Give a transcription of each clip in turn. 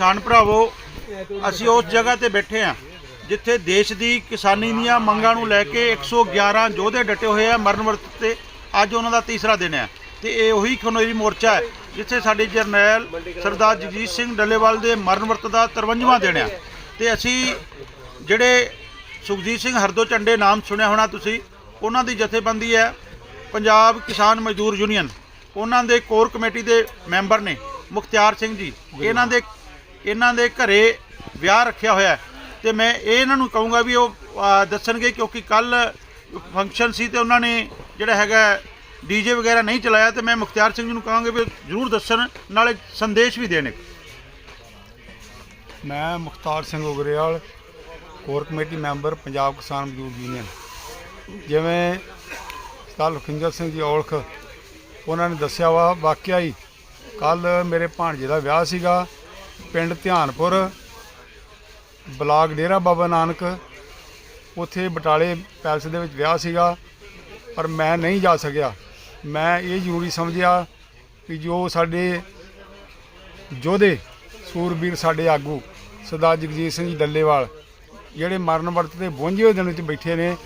ਕਿਸਾਨ ਭਰਾਵੋ ਅਸੀਂ ਉਸ ਜਗ੍ਹਾ ਤੇ ਬੈਠੇ ਆ ਜਿੱਥੇ ਦੇਸ਼ ਦੀ ਕਿਸਾਨੀ ਦੀਆਂ ਮੰਗਾਂ ਨੂੰ ਲੈ ਕੇ 111 ਯੋਧੇ ਡਟੇ ਹੋਏ ਆ ਮਰਨ ਵਰਤ ਤੇ ਅੱਜ ਉਹਨਾਂ ਦਾ ਤੀਸਰਾ ਦਿਨ ਹੈ। ਤੇ ਇਹ ਉਹੀ ਖਨੋਰੀ ਮੋਰਚਾ ਹੈ ਜਿੱਥੇ ਸਾਡੇ ਜਰਨੈਲ ਸਰਦਾਰ ਜਗਜੀਤ ਸਿੰਘ ਡੱਲੇਵਾਲ ਦੇ ਮਰਨ ਵਰਤ ਦਾ 53ਵਾਂ ਦਿਨ ਹੈ। ਤੇ ਅਸੀਂ ਜਿਹੜੇ ਸੁਖਜੀਤ ਸਿੰਘ ਹਰਦੋ ਝੰਡੇ ਨਾਮ ਸੁਣਿਆ ਹੋਣਾ ਤੁਸੀਂ ਉਹਨਾਂ ਦੀ ਜਥੇਬੰਦੀ ਹੈ ਪੰਜਾਬ ਕਿਸਾਨ ਮਜ਼ਦੂਰ ਯੂਨੀਅਨ। ਉਹਨਾਂ ਦੇ ਕੋਰ ਕਮੇਟੀ ਦੇ ਮੈਂਬਰ ਨੇ ਮੁਖਤਿਆਰ ਸਿੰਘ ਜੀ। ਇਹਨਾਂ ਦੇ ਇਹਨਾਂ ਦੇ ਘਰੇ ਵਿਆਹ ਰੱਖਿਆ ਹੋਇਆ ਹੈ। ਤੇ ਮੈਂ ਇਹ ਇਹਨਾਂ ਨੂੰ ਕਹੂੰਗਾ ਵੀ ਉਹ ਦੱਸਣਗੇ ਕਿਉਂਕਿ ਕੱਲ ਫੰਕਸ਼ਨ ਸੀ ਤੇ ਉਹਨਾਂ ਨੇ ਜਿਹੜਾ ਹੈਗਾ ਡੀਜੇ ਵਗੈਰਾ ਨਹੀਂ ਚਲਾਇਆ ਤੇ ਮੈਂ ਮੁਖਤਿਆਰ ਸਿੰਘ ਜੀ ਨੂੰ ਕਹਾਂਗਾ ਵੀ ਜ਼ਰੂਰ ਦੱਸਣ, ਨਾਲੇ ਸੰਦੇਸ਼ ਵੀ ਦੇਣ ਮੈਂ Mukhtar Singh Ugrewal, core committee member, Punjab Kisan Mazdoor union. ਜਿਵੇਂ ਕੱਲ ਲਖਿੰਦਰ ਸਿੰਘ ਜੀ ਔਲਖ, ਉਹਨਾਂ ਨੇ ਦੱਸਿਆ ਵਾ, ਵਾਕਿਆ ਹੀ ਕੱਲ ਮੇਰੇ ਭਾਣਜੇ ਦਾ ਵਿਆਹ ਸੀਗਾ। ਪਿੰਡ ਧਿਆਨਪੁਰ, ਬਲਾਕ ਡੇਰਾ ਬਾਬਾ ਨਾਨਕ, ਉੱਥੇ ਬਟਾਲੇ ਪੈਲਸ ਦੇ ਵਿੱਚ ਵਿਆਹ ਸੀਗਾ, ਪਰ ਮੈਂ ਨਹੀਂ ਜਾ ਸਕਿਆ। ਮੈਂ ਇਹ ਜ਼ਰੂਰੀ ਸਮਝਿਆ ਕਿ ਜੋ ਸਾਡੇ ਯੋਧੇ, ਸੂਰਬੀਰ ਸਾਡੇ ਆਗੂ, ਸਰਦਾਰ ਜਗਜੀਤ ਸਿੰਘ ਜੀ ਡੱਲੇਵਾਲ, ਜਿਹੜੇ ਮਰਨ ਵਰਤ ਤੇ 52 ਦਿਨ ਵਿੱਚ ਬੈਠੇ ਨੇ,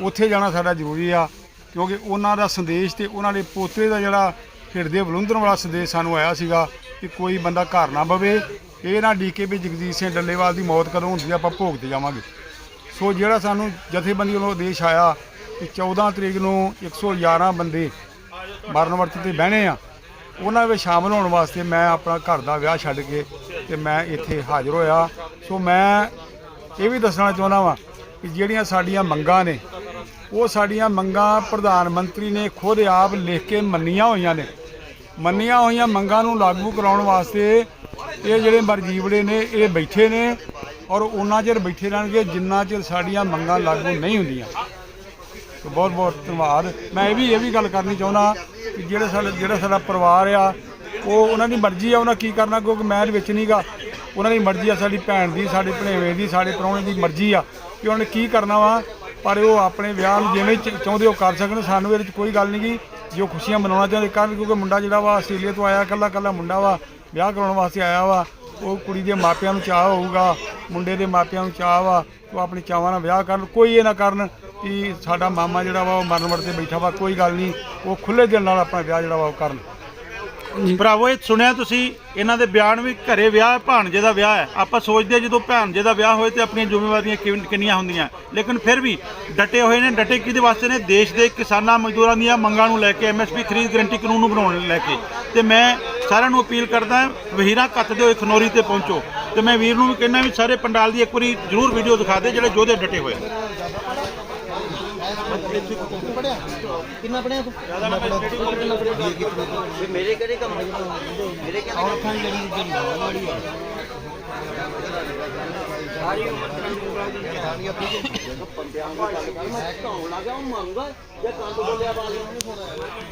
ਉੱਥੇ ਜਾਣਾ ਸਾਡਾ ਜ਼ਰੂਰੀ ਆ, ਕਿਉਂਕਿ ਉਹਨਾਂ ਦਾ ਸੰਦੇਸ਼ ਤੇ ਉਹਨਾਂ ਦੇ ਪੋਤੇ ਦਾ ਜਿਹੜਾ ਹਿਰਦੇ ਬਲੁੰਦਰਨ ਵਾਲਾ ਸੰਦੇਸ਼ ਸਾਨੂੰ ਆਇਆ ਸੀਗਾ ਕਿ ਕੋਈ ਬੰਦਾ ਘਰ ਨਾ ਬਵੇ। ਇਹ ਨਾ ਡੀਕੇ ਵੀ ਜਗਜੀਤ ਸਿੰਘ ਡੱਲੇਵਾਲ ਦੀ ਮੌਤ ਕਦੋਂ ਹੁੰਦੀ ਆ, ਆਪਾਂ ਭੋਗ ਤੇ ਜਾਵਾਂਗੇ। ਸੋ ਜਿਹੜਾ ਸਾਨੂੰ ਜਥੇਬੰਦੀ ਵੱਲੋਂ ਆਦੇਸ਼ ਆਇਆ ਕਿ 14 ਤਰੀਕ ਨੂੰ 111 ਬੰਦੇ ਮਰਨ ਵਰਤ ਤੇ ਬਹਿਣੇ ਆ ਉਹਨਾਂ ਵਿੱਚ ਸ਼ਾਮਲ ਹੋਣ ਵਾਸਤੇ ਮੈਂ ਆਪਣਾ ਘਰ ਦਾ ਵਿਆਹ ਛੱਡ ਕੇ ਤੇ ਮੈਂ ਇੱਥੇ ਹਾਜ਼ਰ ਹੋਇਆ। ਸੋ ਮੈਂ ਇਹ ਵੀ ਦੱਸਣਾ ਚਾਹੁੰਦਾ ਵਾਂ ਕਿ ਜਿਹੜੀਆਂ ਸਾਡੀਆਂ ਮੰਗਾਂ ਨੇ ਉਹ ਸਾਡੀਆਂ ਮੰਗਾਂ ਪ੍ਰਧਾਨ ਮੰਤਰੀ ਨੇ ਖੁਦ ਆਪ ਲਿਖ ਕੇ ਮੰਨੀਆਂ ਹੋਈਆਂ ਨੇ। ਮੰਨੀਆਂ ਹੋਈਆਂ ਮੰਗਾਂ ਨੂੰ ਲਾਗੂ ਕਰਾਉਣ ਵਾਸਤੇ ਇਹ ਜਿਹੜੇ ਮਰਜੀਵੜੇ ਨੇ, ਇਹ ਬੈਠੇ ਨੇ ਔਰ ਉਹਨਾਂ ਚਿਰ ਬੈਠੇ ਰਹਿਣਗੇ ਜਿੰਨਾ ਚਿਰ ਸਾਡੀਆਂ ਮੰਗਾਂ ਲਾਗੂ ਨਹੀਂ ਹੁੰਦੀਆਂ। ਤੇ ਬਹੁਤ ਬਹੁਤ ਧੰਨਵਾਦ। ਮੈਂ ਇਹ ਵੀ ਇਹ ਵੀ ਗੱਲ ਕਰਨੀ ਚਾਹੁੰਦਾ ਕਿ ਜਿਹੜੇ ਸਾਡੇ, ਜਿਹੜਾ ਸਾਡਾ ਪਰਿਵਾਰ ਆ, ਉਹ ਉਹਨਾਂ ਦੀ ਮਰਜ਼ੀ ਆ, ਉਹਨਾਂ ਕੀ ਕਰਨਾ, ਕਿਉਂਕਿ ਮੈਂ ਇਹਦੇ ਵਿੱਚ ਨਹੀਂਗਾ। ਉਹਨਾਂ ਦੀ ਮਰਜ਼ੀ ਆ, ਸਾਡੀ ਭੈਣ ਦੀ, ਸਾਡੇ ਭਣੇਵੇਂ ਦੀ, ਸਾਡੇ ਪ੍ਰਾਹੁਣੇ ਦੀ ਮਰਜ਼ੀ ਆ ਕਿ ਉਹਨੇ ਕੀ ਕਰਨਾ ਵਾ। ਪਰ ਉਹ ਆਪਣੇ ਵਿਆਹ ਨੂੰ ਜਿਵੇਂ ਚ- ਚਾਹੁੰਦੇ ਉਹ ਕਰ ਸਕਣ, ਸਾਨੂੰ ਇਹਦੇ ਵਿੱਚ ਕੋਈ ਗੱਲ ਨਹੀਂ ਗੀ। ਜੋ ਖੁਸ਼ੀਆਂ ਮਨਾਉਣਾ ਚਾਹੁੰਦੇ, ਕਰਨ ਕਿਉਂਕਿ ਮੁੰਡਾ ਜਿਹੜਾ ਵਾ ਆਸਟ੍ਰੇਲੀਆ ਤੋਂ ਆਇਆ, ਇਕੱਲਾ ਇਕੱਲਾ ਮੁੰਡਾ ਵਾ, ਵਿਆਹ ਕਰਾਉਣ ਵਾਸਤੇ ਆਇਆ ਵਾ, ਉਹ ਕੁੜੀ ਦੇ ਮਾਪਿਆਂ ਨੂੰ ਚਾਹ ਹੋਊਗਾ, ਮੁੰਡੇ ਦੇ ਮਾਪਿਆਂ ਨੂੰ ਚਾਹ ਵਾ, ਉਹ ਆਪਣੇ ਚਾਵਾਂ ਨਾਲ ਵਿਆਹ ਕਰਨ, ਕੋਈ ਇਹ ਨਾ ਕਰਨ ਕਿ ਸਾਡਾ ਮਾਮਾ ਜਿਹੜਾ ਵਾ ਉਹ ਮਰਨ ਵਰਤੇ ਬੈਠਾ ਵਾ, ਕੋਈ ਗੱਲ ਨਹੀਂ ਉਹ ਖੁੱਲੇ ਦਿਲ ਨਾਲ ਆਪਣਾ ਵਿਆਹ ਜਿਹੜਾ ਵਾ ਉਹ ਕਰਨ। ਭਰਾਵੋ, ਇਹ ਸੁਣਿਆ ਤੁਸੀਂ, ਇਹਨਾਂ ਦੇ ਬਿਆਨ ਵੀ ਘਰੇ ਵਿਆਹ, ਭਾਣਜੇ ਦਾ ਵਿਆਹ ਹੈ। ਆਪਾਂ ਸੋਚਦੇ ਹਾਂ ਜਦੋਂ ਭਾਣਜੇ ਦਾ ਵਿਆਹ ਹੋਏ ਤੇ ਆਪਣੀਆਂ ਜ਼ਿੰਮੇਵਾਰੀਆਂ ਕਿੰਨ- ਕਿੰਨੀਆਂ ਹੁੰਦੀਆਂ। ਲੇਕਿਨ ਫਿਰ ਵੀ ਡਟੇ ਹੋਏ ਨੇ, ਡਟੇ ਕਿਹਦੇ ਵਾਸਤੇ ਨੇ? ਦੇਸ਼ ਦੇ ਕਿਸਾਨਾਂ, ਮਜ਼ਦੂਰਾਂ ਦੀਆਂ ਮੰਗਾਂ ਨੂੰ ਲੈ ਕੇ ਐਮਐਸਪੀ ਖਰੀਦ ਗਰੰਟੀ ਕਾਨੂੰਨ ਨੂੰ ਬਣਾਉਣ ਲੈ ਕੇ। ਤੇ ਮੈਂ ਸਾਰਿਆਂ ਨੂੰ ਅਪੀਲ ਕਰਦਾ ਵਹੀਰਾ ਕੱਤਦੇ ਹੋਏ ਖਨੋਰੀ ਤੇ ਪਹੁੰਚੋ। ਤੇ ਮੈਂ ਵੀਰ ਨੂੰ ਵੀ ਕਹਿੰਦਾ ਵੀ ਸਾਰੇ ਪੰਡਾਲ ਦੀ ਇੱਕ ਵਾਰੀ ਜ਼ਰੂਰ ਵੀਡੀਓ ਦਿਖਾ ਦੇ ਜਿਹੜੇ ਯੋਧੇ ਡਟੇ ਹੋਏ ਨੇ। ਕਿੰਨਾ ਪੜਿਆ ਤੂੰ? ਮੇਰੇ ਕਿਹੜੇ ਕੰਮ ਮੇਰੇ ਕਿਹੜੇ ਔਰਤਾਂ ਦੀ ਜਿਹੜੀ ਜਿਹੜੀ ਵਾੜੀ ਹੈ ਸਾਰੀ ਉਮਰ ਕਿਸਾਨੀਆਂ ਪੀਏ ਜਦੋਂ ਬੰਦਿਆਂ ਨੂੰ ਗੱਲ ਕਰ ਮੈਂ ਕਹਾਉਣ ਲੱਗਾ ਉਹ ਮੰਗਾ ਜੇ ਕੰਨ ਬੋਲਿਆ ਬਾਲ ਨਹੀਂ ਸੁਣਿਆ